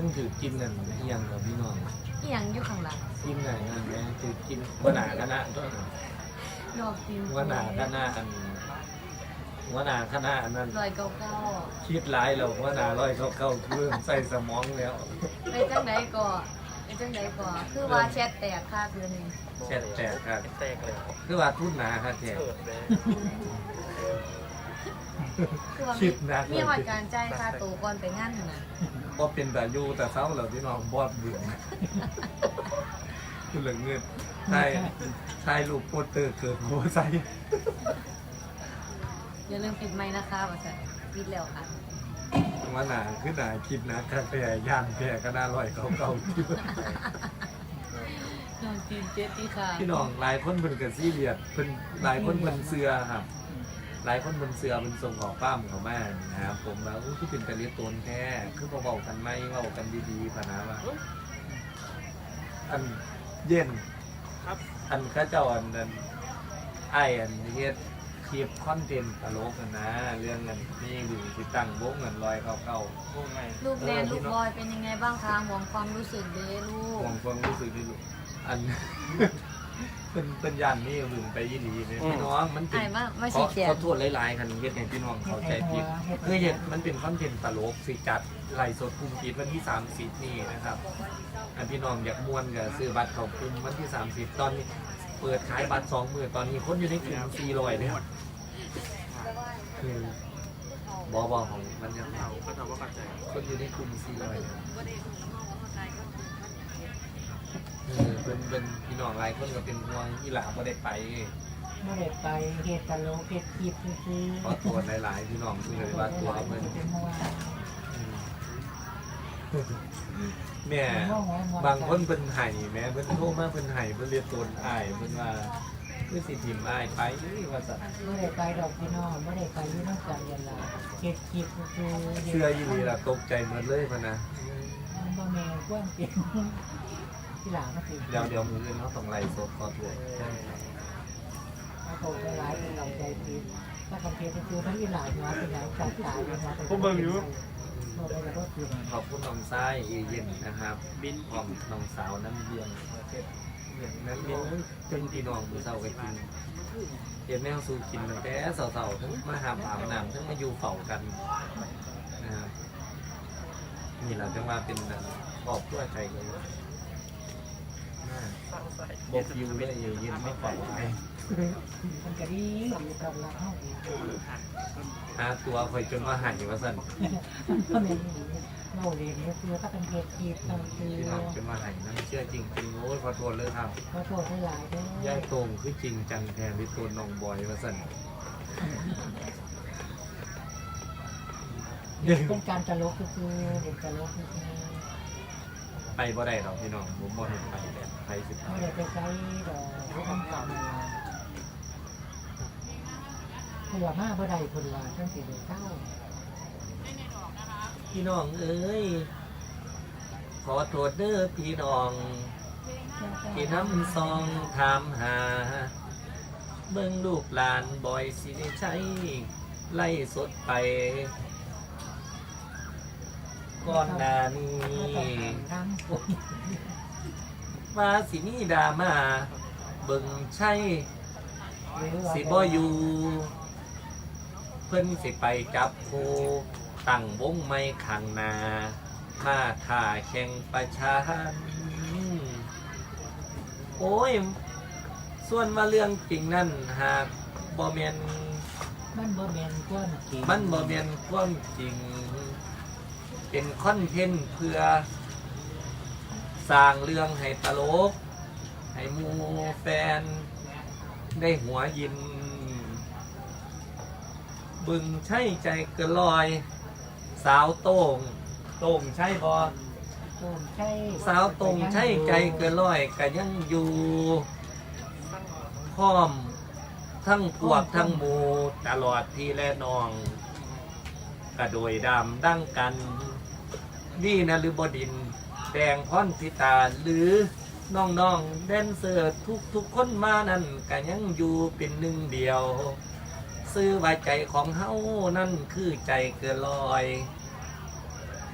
ทั้งถือกินนั่นอหยังกับพี่น้องอีหยังอยู่ข้างหลังกินไหนนั่นแม่ถือกินว่าหนาคณะต้นดอกตีนว่าหนาคณะอันว่าหนาคณะอันนั้นลอยเก้าเก้าคิดร้ายเราว่าหนาร้อยเขาเข้าเครื่องใส่สมองแล้วไปจังไดก่อไปจังไดก่อคือว่าแชทแตกค่าคืนนึงแฉดแตกครับแตกเลยคือว่าทุนหนาครับแท้เกิดเลย คือว่าคิมีดหนักมีหอดการจ่ายค่าตัวก่อนไปงานหั่นน่ะก็เป็นแต่อยู่แต่เศร้าเราพี่น้องบอดเบื่อคือเหลือเงินใช่ใช่ลูกโปสเตอร์เกิดหัวใจอย่าลืมปิดไมค์นะคะว่าซั่นปิดแล้วค่ะว่าหนาคือหนาคิดหนะกาแฟย่านแพรก็น่าอร่อยเขาเก่าๆอยู่ดอกตีนเจ็ดที่ค่ะพี่น้องหลายคนเป็นกับซีเรียสเป็นหลายคนเป็นเสือครับ หลายคนเป็นเสือเป็นทรงของป้ามของแม่นะครับผมแล้วอุ๊ยที่เป็นแต่เลียตนแท้คือเบาๆกันไหมเบากันดีๆพะนะว่าอันเย็นครับ อันเข้าเจ้าอันนั้นไออันเฮ็ดคลิปคอนเทนต์ตลกกันนะ เรื่องเงินนี่ดูสิตั้งวงเงินลอยเข้าเก่าพวกไงลูกแดนลูกบอยเป็นยังไงบ้างคะห่วงความรู้สึกเด้ลูๆกห่วงความรู้สึกดีลูกอัน เป็นเป็นยันนี่ลืมไปยี่หลีเนี่ยพี่น้องมันเป็นไอ้มามาขชี้อแจขงอโทษหลาย ๆ คันเฮ็ดให้พี่น้องเข้าใจผิดคือเฮ็ดมันเป็นคอนเทนต์ตลกสิจัดไลฟ์สดกลุ่มปิดวันที่ 30 นี่นะครับอันพี่น้องอยากม่วนก็ซื้อบัตรเข้ากลุ่มวันที่ 30 ตอนนี้เปิดขายบัตรสองหมื่นตอนนี้คนอยู่ในกลุ่ม400เนี่ยคือบอบอของมันยังเอาก็ทำว่าปัจจัยคนอยู่ในกลุ่ม400เนี่ย เออเป็นเป็นพี่น้องหลายคนก็เป็นห่วงอีหลาบ่ได้ไปไม่ได้ไปเฮ็ดตะโลกเฮ็ดคลิปซื้อขอตัวหลายๆพี่น้องซึ่งเลยว่าตัวเพิ่นเป็นห่วงแม่บางคนเป็นไห้แม่เพิ่นโทรมาเพิ่นไห้เพิ่นเรียกตนอ้ายเพิ่นว่าคือสิทิมอ้ายไปว่าซั่นไม่ได้ไปดอกพี่น้องไม่ได้ไปอยุ่น้ำกันยันละเฮ็ดคลิปซื้อเชื่ออีหลีล่ะตกใจหมดเลยพะนะมันบ่แม่นกว้างเก่ง ที่หลังก็สิเดี๋ยวเดี๋ยวมื้ออื่นเนาะต้องไล่สดขอตัวถ้าโตได้หลายเป็นเราใจผิดถ้าคำเทศซื้อทั้งอีหลายหัวเป็นหยังจัดตายเป็นหัวเป็นผมเบิ่งอยู่บ่ได้แล้วก็คือขอบคุณน้องซ้ายเอเย็นนะครับ บินพร้อมน้องสาวน้ำเบียงประเทศเวียดนามเบียงเป็นพี่น้องมื้อเช้าก็กินเฮ็ดแนวสู่กินตั้งแต่เช้าๆทั้งมาหาอาบน้ำทั้งมาอยู่เฝ้ากันนะครับนี่ล่ะจังว่าเป็นครอบครัวใจกันน่าสร้างสาย บอกอยู่เลยเอเย็นไม่ปล่อยไว้มันก็ดีอยู่กับเราเฮาอีกหาตัวคอยจนว่าหันอยู่ว่าสั่นก็แม่นเราเรียนก็คือถ้าเป็นเฮ็ดคลิปต้องซื้อพี่น้องจนว่าหันนั่นเชื่อจริงจริงๆโอ้ยขอโทษเลยครับขอโทษหลายๆเด้อยายตรงคือจริงจังแทนที่ตัวน้องบอยว่าสั่นเป็นการตลกก็คือเด็กตลกก็คือ ไปบ่ได้หรอกพี่น้องผมบ่เห็นไปแต่ไปสิไปไม่ได้ไปใช้ดอกเขาคำสั่งมาคนละมาบ่ได้คนละตั้งแต่เด็กเก้าพี่น้องเอ้ยขอโทษเด้อพี่น้องที่น้ำซองถามหา เบิ่งลูกหลานบ่อยสิได้ใช้ไล่สดไป ก่อนหน้านี้ทั้งคนว่าสิมีดราม่าเบิ่งใช่สิบ่อยู่เพิ่นสิไปจับโคตั้งวงไม้ข้างหน้ามาท่าแข่งประชันโอ้ย ส่วนว่าเรื่องจริงนั่นหากบ่แม่นมันบ่แม่นก้อนจริงมันบ่แม่นความจริง เป็นคอนเทนต์เพื่อสร้างเรื่องให้ตลก ให้หมูแฟน ได้หัวยิน บึงใช่ใจเกินลอย สาวโต้ง โต้งใช่บอโต้นใช่สาวโต้งใช่ใจเกินลอยก็ยังอยู่พร้อม ทั้งพวกทั้งหมูตลอดที่และน้อง กระโดยดำดั้งกัน นี่นะหรือบดิน แดงพรพิตา หรือน้องๆแดนเซอร์ทุกทุกคนมานั่นก็ยังอยู่เป็นหนึ่งเดียว ซื้อไว้ใจของเฮานั่นคือใจเกินลอย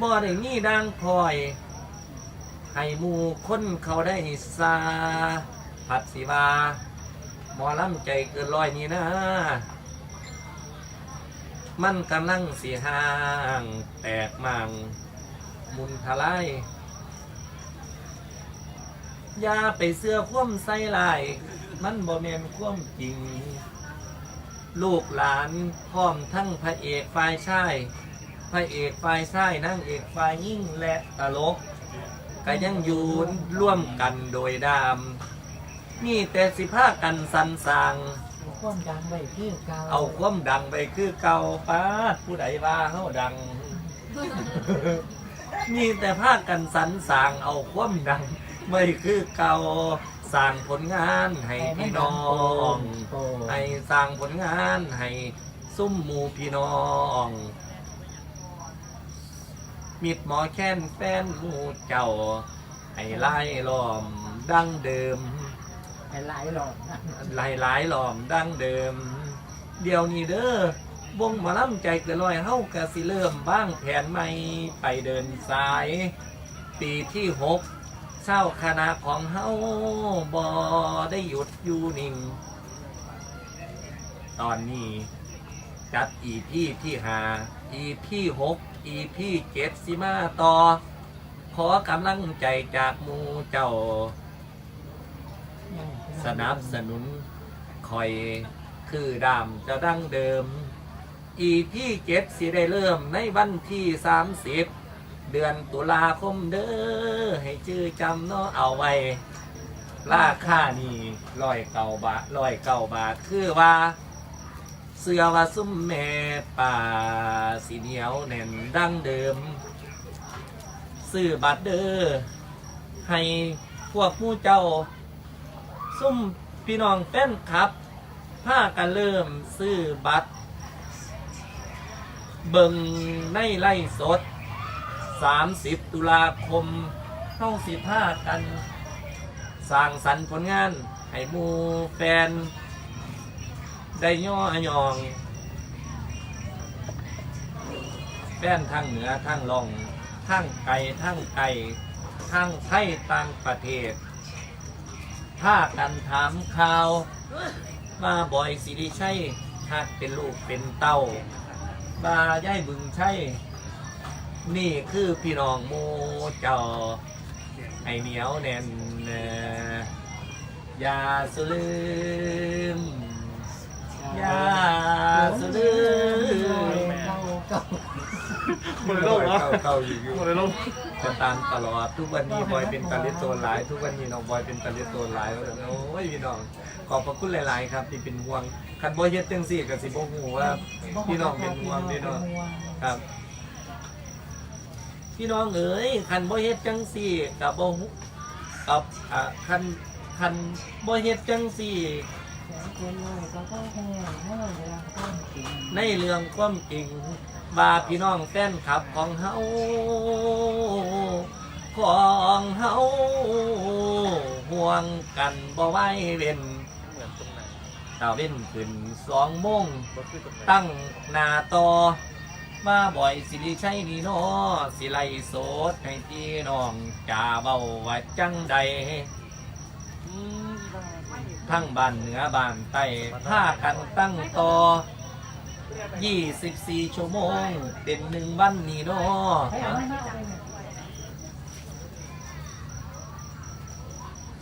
บ่ได้มีดังคอย ให้หมู่คนเขาได้ซาผัดสิวาหมอลำใจเกินร้อยนี่นะ มันกำลังสีห่าง แตกมัง มุนทลายอย่าไปเสื้อคว่ำใส่ลาย มันบ่แม่นคว่ำจริง ลูกหลานพร้อมทั้งพระเอกฝ่ายชายพระเอกฝ่ายชายนางเอกฝ่ายยิ่งและตลกก็ยังอยู่ร่วมกันโดยดามมีแต่สิพากันสันสร้าง ความดังไว้คือเก่าเอาความดังไปคือเก่าป้าดผู้ใดว่าเฮาดัง มีแต่พากันสรรสางเอาความดัง ไม่คือเก่าสร้างผลงานให้พี่น้องให้สร้างผลงานให้ซุ้มหมู่พี่น้องมิดหมอแค้นแฟนหมู่เจ้า ให้ไล่ล้อมดังเดิมให้หลายหลอดนะหลายหลายๆหลอมดังเดิม เดี๋ยวนี้เด้อ วงหมอลำใจเกินลอยเฮากะสิเริ่มบ้างแผนใหม่ไปเดินสาย ปีที่หกเศร้าคณะของเฮาบอได้หยุดอยู่นิ่ง ตอนนี้จัดอีพี่ที่หาอีพี่หกอีพี่เจ็ดสิมาต่อ ขอกำลังใจจากมูเจ้า สนับสนุนคอยคือดามจะดั้งเดิม อีพี่เจ็ดสิได้เริ่มในวันที่สามสิบเดือนตุลาคมเด้อให้ชื่อจำเนาะเอาไว้ราคานี่ร้อยเก้าบาทร้อยเก้าบาทคือว่า เสื้อว่าซุ้มแม่ป่าสีเหนียวแน่นดั้งเดิม ซื้อบัตรเด้อให้พวกผู้เจ้า ซุ่มพี่น้องแฟนครับพากันเริ่มซื้อบัตร เบิงในไล่สด 30 ตุลาคมเข้าสิพากันสร้างสรรค์ผลงาน ให้หมูแฟน ได้ย่อยอง แฟนทางเหนือทางลองทางไกลทางไกลทางไทยต่างประเทศถ้ากันถามข่าว มาบ่อยสิริชัยถ้าเป็นลูกเป็นเต้า บาย่ายบึงชัยนี่คือพี่น้องโมเจ้าให้เหนียวแน่นเอ่ออย่าสลืมอย่าสลืมเก่าเก่าหมดโลกเหรอเก่าๆอยู่หมดเลยลูก จะตามตลอดทุกวันนี้บอยเป็นตาเลสโซนหลาย ทุกวันนี้น้องบอยเป็นตาเลสโซนหลายโอ้ยพี่น้องขอบพระคุณหลาย ๆ ครับ ที่เป็นห่วงคันบอยเฮ็ดจังสี่กับสิบ่ฮู้ว่าพี่น้องเป็นห่วงพี่น้องครับ พี่น้องเอ๋ยคันบ่เฮ็ดจังสี่กับบ่ฮู้กับอ่าคันคันบ่เฮ็ดจังสี่ในเรื่องความจริง ว่าพี่น้องแฟนคลับของเฮาของเฮาห่วงกันบ่ไหวเว้นเหมือนตรงไหนตาเว้นขึ้นสองโมงบ่คือตรงไหนตั้งหน้าต่อมาบ่อยสิริชัยนี่น้อสิไลโสดให้พี่น้องจ่าเบาว่าจังใดอืมทั้งบ้านเหนือบ้านใต้พากันตั้งต่อ 24 ชั่วโมง เป็นหนึ่งวันนี้เนาะ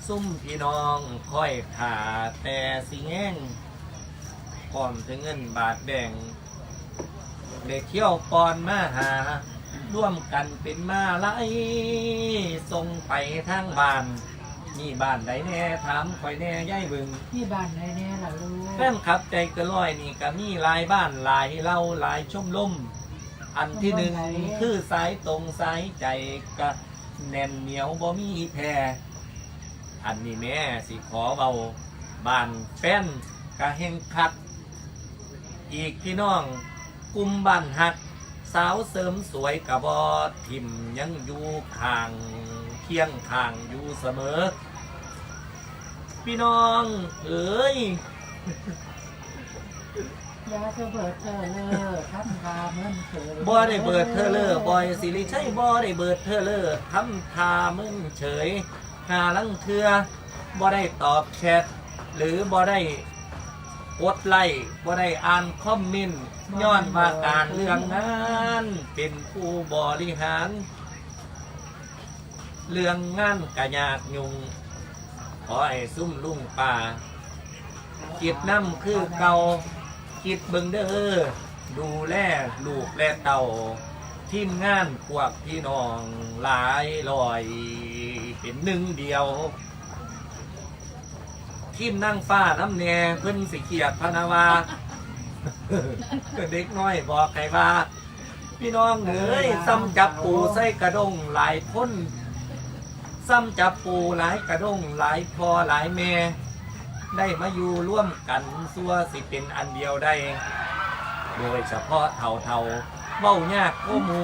ซุ่มพี่น้องค่อยขาแต่สิแง่งก่อนถึงเงินบาทแดงเด็กเที่ยวปอนมาหา ร่วมกันเป็นมาไล่ส่งไปทางบ้าน มีบ้านใดแน่ถามคอยแน่ย่ายเบึงที่บ้านไหนแน่ล่ะลูกแฟนขับใจเกระลอยนี่ก็มีหลายบ้านหลายเล่าหลายชมลมอันที่หนึ่งคือสายตรงสายใจกะแน่นเหนียวบ่มีแพรอันนี้แม่สิขอเบาบ้านแฟนกะเฮงคักอีกพี่น้องกลุ่มบ้านหัก สาวเสริมสวยกะบอทิมยังอยู่ข้าง เคียงข้างอยู่เสมอ พี่น้องเอ้ยยาเธอเบิดเธอเลอทำทาเหมือนเคยบ่ได้เบิดเธอเลอบอยสิริชัยบ่ได้เบิดเธอเลอทำทามึงเฉยหาลังเทือบ่ได้ตอบแชทหรือบ่ได้กดไลค์บ่ได้อ่านคอมเมนต์ย้อนว่าการเรื่องงานเป็นผู้บริหาร เรื่องงานกะยากยุง ขอให้ซุ่มลุงป่าคิดน้ำคือเก่าคิดเบิงเด้อดูแลลูกและเต่าทีมงานพวกพี่น้องหลายลอย เป็นหนึ่งเดียวทีมนั่งฟ้าน้ำแน่เพิ่นสิเขียดพนาวาเด็กน้อยบอกใครว่า พี่น้องเอ้ยซ้ำจับปูใส่กระดงหลายพ้น ซ้ำจับปูหลายกระดงหลายพอหลายแม่ได้มาอยู่ร่วมกันซัวสิเป็นอันเดียวได้ โดยเฉพาะเท่าเท่าๆเบ้ายากโอหมู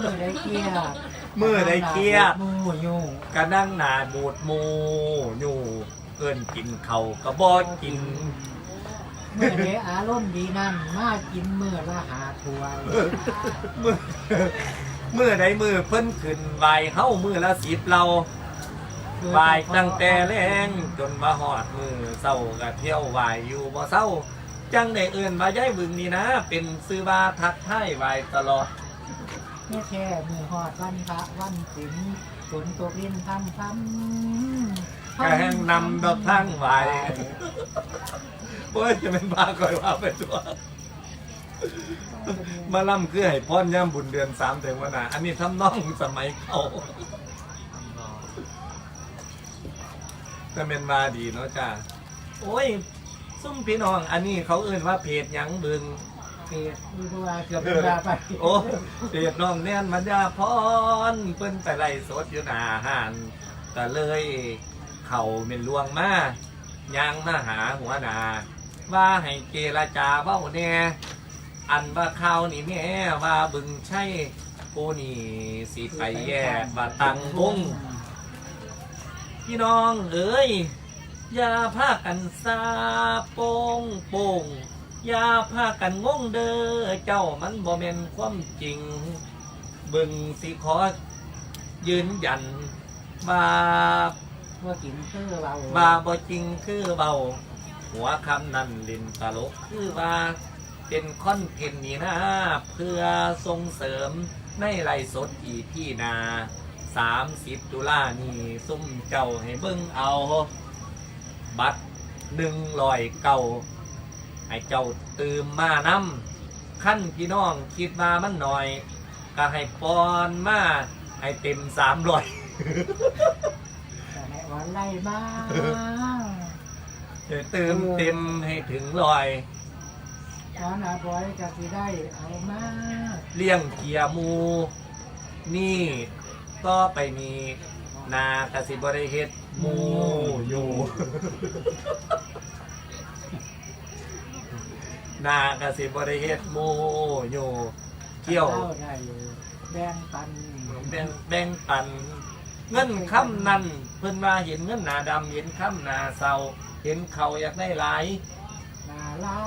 มือได้เครียดมือได้เครียดมืออยู่กะนั่งหนาบูดหมูอยู่เอินกินเขาวกระบอกกินมือได้อารมณ์ดีนั่นมากินมือละหาถ้วยมือ มือใดมือเพิ่นขึ้นใบเฮ้ามือละสิบเราใบายตั้งแต่แรงจนมาหอดมือเศร้ากะเที่ยวไหวายอยู่บ่เศร้า จังได้เอื่นว่าย้ายบึงนี่นะ เป็นซื้อบาทักท้ายไหวายตลอดไม่แค่มือหอดวันพระวันศิลฝนตกลินทำทำแกงนำดอกทั้งไหวโอ้ยจะเป็นบ้าก่อยว่าไปตัว มาล่ำคือให้พ่อนย่ำบุญเดือนสามถึงวันน่ะอันนี้ทำน้องสมัยเขาจะเป็นมาดีเนาะจ้าโอ้ย ซุ่มพี่น้อง อันนี้เขาเอื่นว่าเพจหยังบึงเกศดูดูว่าเกือบเวลาไปโอ้เพจน้องแน่นมัญญาพรเพิ่นไปไล่สดอยู่หน้าห้านก็เลย เข่าเป็นลวงมายังมาหาหัวหนา ว่าให้เจรจาเบ้าแน่ อันว่าข้าวนี่แม่ว่าบึงใช่กูนี่สิไปแย่ว่าตังวงพี่น้องเอ้ยอย่าพากันซาโป่งโป่งอย่าพากันงงเด้อเจ้ามันบ่แม่นความจริงบิ่งสิขอยืนยันว่าว่ากินเพื่อเราว่าบ่จริงคือเบาหัวคำนั้นลินตลกคือว่า เป็นคอนเทนต์นี่นะ เพื่อส่งเสริมในไลฟ์สดอีพี่นาสามสิบตุลานี่ซุ่มเจ้าให้เบิ่งเอา บัตรหนึ่งลอยเก่าให้เจ้าตื่มมานำขั้นพี่น้องคิดว่ามันหน่อย ก็ให้ปอนมาให้เต็มสามร้อยแต่ให้วันไล่บ้างเติมเต็มให้ถึงลอย วันอาบอยก็สิได้เอามาเลี้ยงเกียร์หมู นี่ก็ไปมีนากสิบริเฮ็ดหมูอยู่นากสิบริเฮ็ดหมูอยู่เกี่ยวข้าได้แบ่งปันแบ่งแบ่งปัน เงินค่ำนั้นเพิ่นว่าเห็นเงินหนาดำเห็นค่ำหนาเศร้าเห็นเขาอยากได้หลาย นาไล่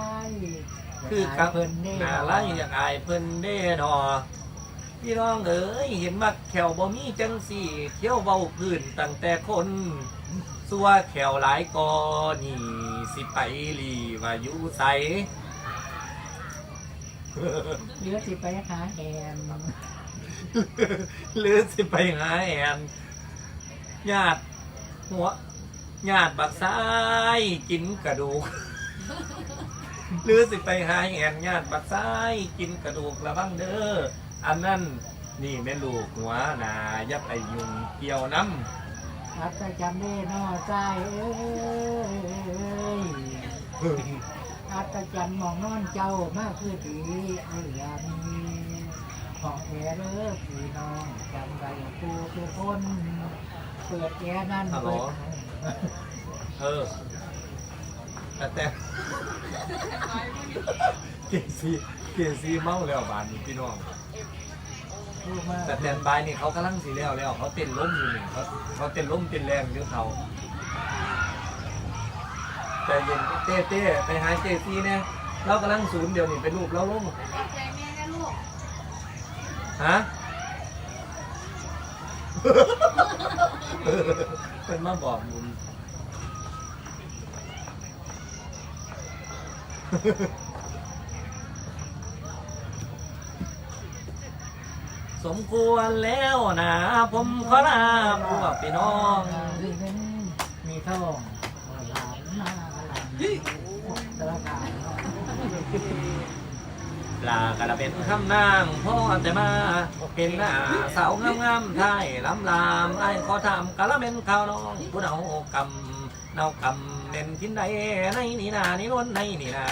คือกับเพิ่นเด้หนาไล่อยากอายเพิ่นเด้ดอพี่น้องเอ๋ยเห็นมักแขวบ่มีจังสี่เที่ยวเบาพื้นตั้งแต่คนสัวแขวหลายกอนี่สิไปลีว่าอยู่ใสเหลือสิไปหาแอมหรือสิไปหาแอนญาติหัวญาติบักซ้ายกินกระดูก หรือสิไปหาแอนญาติบักซ้ายกินกระดูกระวังเด้ออันนั้นนี่แม่ลูกหัวหนายับไอยุงเกี่ยวน้อัตจำได้นอใจเอ้ยำอัตจันมองนอนเจ้ามาคือดีเอ้ยอันของแกเด้อพี่น้องจำได้กูคือคนเปิดแกนั่นเปิดเออแต่แต่ เกซีเกซีเมาแล้วบานนี้พี่น้องพูดมาแต่แตนบายนี่เขากำลังสีแล้วแล้วเขาเต้นล้มอยู่นี่เขาเขาเต้นล้มเต้นแรงอยู่เขาใจเย็นเต้เต้ไปหาเจซีเนี่ยเรากำลังศูนย์เดียวนี่เป็นรูปเราลงใจแม่นะลูกฮะเป็นมาบอกบุญ สมควรแล้วนะผมขอลาพวกพี่น้องมีเงินมีทองหลานมาหลานตะกายลากระเป็นคำนางพ่อแต่มาเป็นหน้าสาวงามๆไทยลำลามไอ้ขอถามกะละเป็นข้าวน้องผู้เนากำ เนากำเด่นกินใดในนี่นานี่นวลในนี่นา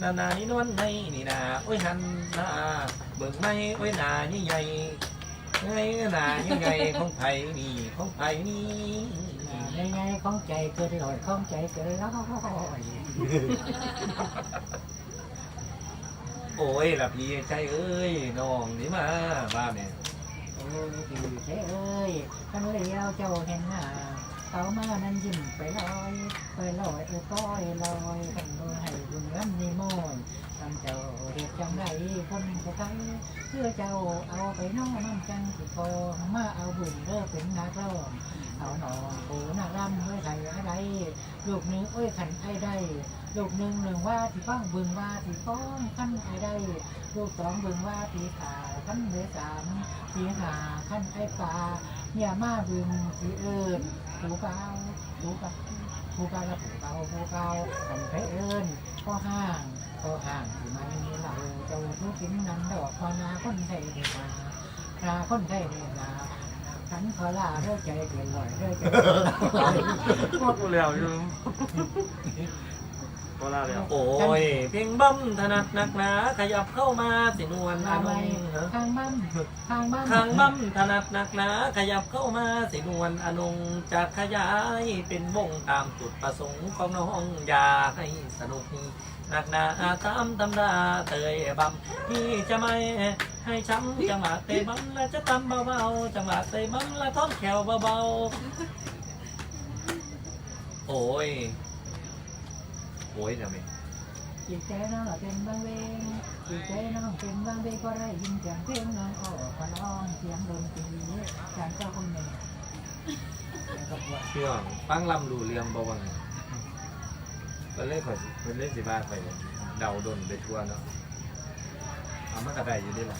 นานานี่นวลในนี่นาโอ้ยหันหน้าเบิ่งไม่โอ้ยหน้านี่ใหญ่ไงหน้านี่ใหญ่ของไผนี่ของไผนี่ในไงของใจเกิดลอยของใจเกิดลอยโอ้ยละพี่ใจเอ้ยน้องนี่มาบ้าแม่โอ้ยดีเท่เอ้ยขันเลี้ยวเจ้าเห็นหน้า เขามานั้นยิ้มไปลอยไปลอยเออก้อยลอยขันมือให้บุญรันนิมนต์ทำเจ้าเหตุจังไรคนผู้ไทยเพื่อเจ้าเอาไปน้องน้ำจังสิโกมาเอาบุญเลิกเป็นนักร้องเอาหนองปูนักรำเมื่อไทยอะไรลูกหนึงเอ้ยขันไอ้ได้ลูกหนึ่งหนึ่งว่าที่ฟ้องบึงว่าที่ฟ้องขั้นไอ้ได้ ลูกสองบึงว่าที่ขาขั้นเดือสามที่หาขั้นไอ้ปลาอย่ามาบึงที่เอิญ ผูเบาผูเบาผูเบาและผูเบาผูเบากันไปเอิญก็ห้างก็ห่างที่มันมีเราเจ้าทุกสิ่งนั้นดอกพอนาคนไทยเดนานาคนไทยเดนาขันขอลาเรื่อใจเกินลอยเรื่อใจเกินลอย โคตรแล้วอยู่ก็ลาแล้วโอ้ยเพียงบั้มถนัดหนักหนาขยับเข้ามาสินวลมาอานไว้งเหรอข้างบ้านข้างบ้านข้างบั้มถนัดหนักหนาขยับเข้ามาสินวลอนงจะขยายเป็นวงตามจุดประสงค์ของน้องอย่าให้สนุกหนักหนาตามตำราเตยบัมพี่จะไม่ให้ช้ำจังหวะเตยบัมและจะตำเบาๆจังหวะเตยบัมและท้องแขวเบาๆโอ้ย โอ้ยนะเมจิตใจน้องเป็นบางเวงจิตใจน้องเป็นบางเวงก็ได้ยินเสียงเพลงน้องออกมาร้องเสียงดนตรีการเจ้าคนหนึ่งกับว่าพี่น้องฟังลำดูเรื่องบวังก็เล่นขอยสิเพิ่นเล่นสิบ้าไปเดาดนไปทั่วเนาะเอามากระไดอยู่ดีล่ะ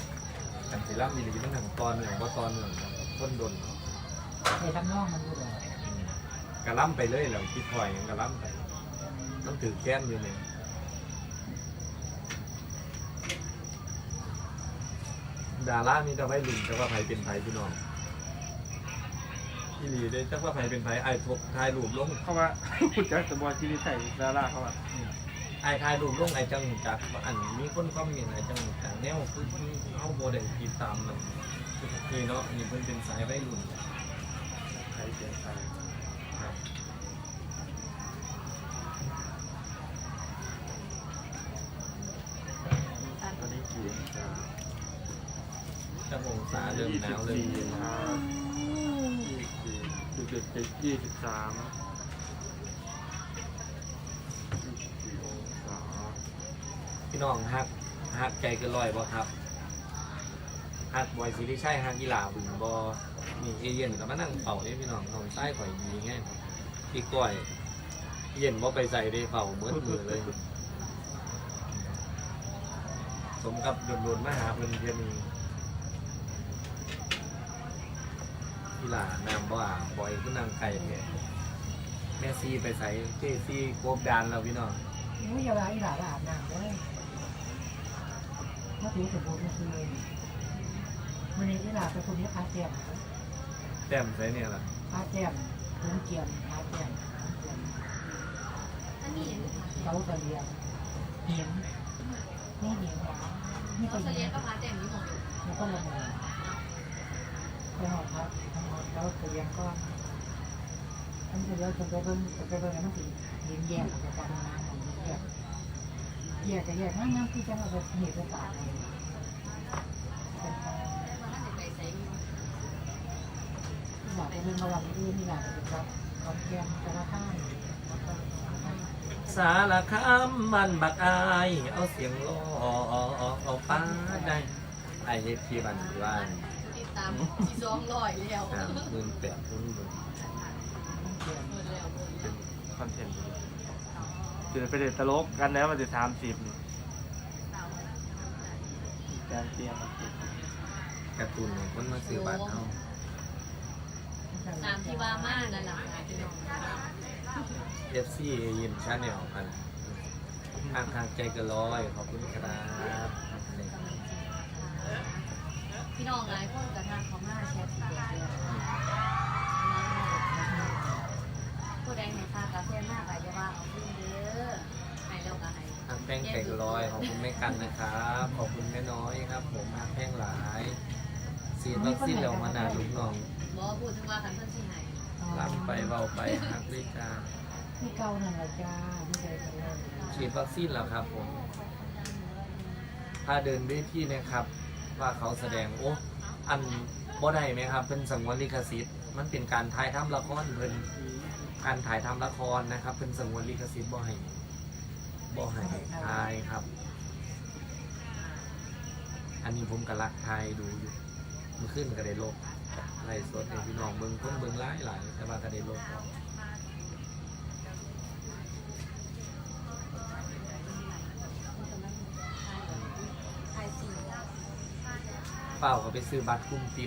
กันสิล่ำมีหรือมันทางตอนหนึ่งว่าตอนหนึ่งคนดนเนาะไอ้ทำนองมันดูเลยกระล่ำไปเลยแล้วคิดถอยกระล่ำไป มันถือแก้นอยู่เนี่ยดารามีแต่ไว้ลุ่นแต่ว่าไผเป็นไผพี่น้องที่ดีได้จักว่าไผเป็นไผไอ้ทบถ่ายรูปลงเข้ามาพูดจากสมบูรณ์ชีวิตไทยดาราเข้ามาไอ้ทายรูปลงไอ้จังจากอันมีคนคอมเมนต์ไอ้จังจากแนวคือเอาโมเดลติดตามมันนี่เนาะนี่เพิ่นเป็นสายวัยรุ่นไทยเสียงไทย ครับ ตอนนี้กี่องศาจังองศาเริ่มหนาวเลยยี่สิบสี่ครับยี่สิบสี่จุดเจ็ดยี่สิบสามยี่สิบสี่องศาพี่น้องฮักฮักใจเกันลอยบ่ครับฮักบอยซีรีส์ใช่ฮักกีฬาบึงบ่นี่เอเย็นก็มานั่งเป่าเด้พี่น้องน้องใต้ข่อยยีไงพี่ก้อย เย็นบ่ไปใส่ได้เป่าเมื่อมือเลย มกับโดนๆมาหาเพิ่นเพียงกีฬาน้ำบ่อาบ่อยขึ้นนางไก่แท้แม่ซีไปใส่เจซีโกบดานแล้วพี่น้องนี่อย่าว่าอีหลาอาบน้ำเลยมาถือสมบูรณ์ก็คือมันนี่อีหลาเป็นคนนี้พาแจ่มแต้มใส่เนี่ยล่ะพาแจ่มถึงเกียมพาแจ่มอันนี้เห็นไหมคะเขาตะเลียงเหียงนี่เหียง นี่ก็เขาเหีเรียยงกก็พาเต็มนี้หมดเลยแล้วก็ละเมอไปหอครับทำหอเขาตะเลียงก้อนอันนี้เราจะไปเบิ่งจะไปเบิ่งอันนั้นสิเย็นแยกกับการงานของแยกแยกกับแยกนั่นนั่นที่จะเอาไปเหตุไปตากเลยเป็นไปมันน่าจะไปใส่อยากเป็นระหว่างอื่นนี่อยากจะเป็นรับคอนแกนกระท่านแล้วก็ สารคามบ้านบักอาย เอาเสียงล้อเอาป้าได้ไอเฮ็ดที่บ้านบ้านติดตามที่สองร้อยแล้วสามหมื่นแปดหมื่นหมื่นเป็นคอนเทนต์จะไปเด็ดตลกกันแล้วมันจะสามสิบการเตรียมการ์ตูนของคนมาซื้อบ้านเฮาตามที่ว่ามากนั่นแหละค่ะพี่น้อง เอฟซียิมชาแนลกันทางทางใจเกันร้อยขอบคุณครับพี่น้องหลายคนกระทำเขามาแชทเด็กเลยผู้ใดเห็นค่ากาแฟมากอาจจะว่าเอาขึ้นเด้อให้แล้วก็ให้ทางแป้งใจเกันร้อยขอบคุณแม่กันนะครับขอบคุณแม่น้อยครับ ผมทางแป้งหลายสีดวัคซีนเรามานานลูกน้อง บอพูดถึงว่าคันเพิ่นสิให้ ลำไปเบาไปฮักด้วยจ้าที่เก่านั่นแหละจ้าไม่ใช่กันเลยฉีดวัคซีนแล้วครับผมถ้าเดินด้วยที่นะครับ ว่าเขาแสดงโอ้อันบ่ได้ไหมครับ เป็นสังวนลิขสิทธิ์มันเป็นการถ่ายทำละครเพิ่นการถ่ายทำละครนะครับ เป็นสังวนลิขสิทธิ์บ่ให้บ่ให้ถ่ายครับ อันนี้ผมกำลังถ่ายดูอยู่เมันขึ้นก็ได้ลบ ไล่สดให้พี่น้องเบิ่งคนเบิ่งหลายหลายแต่ว่าก็ได้ลบออกเปล่าก็ไปซื้อบัตรคุ้มปิด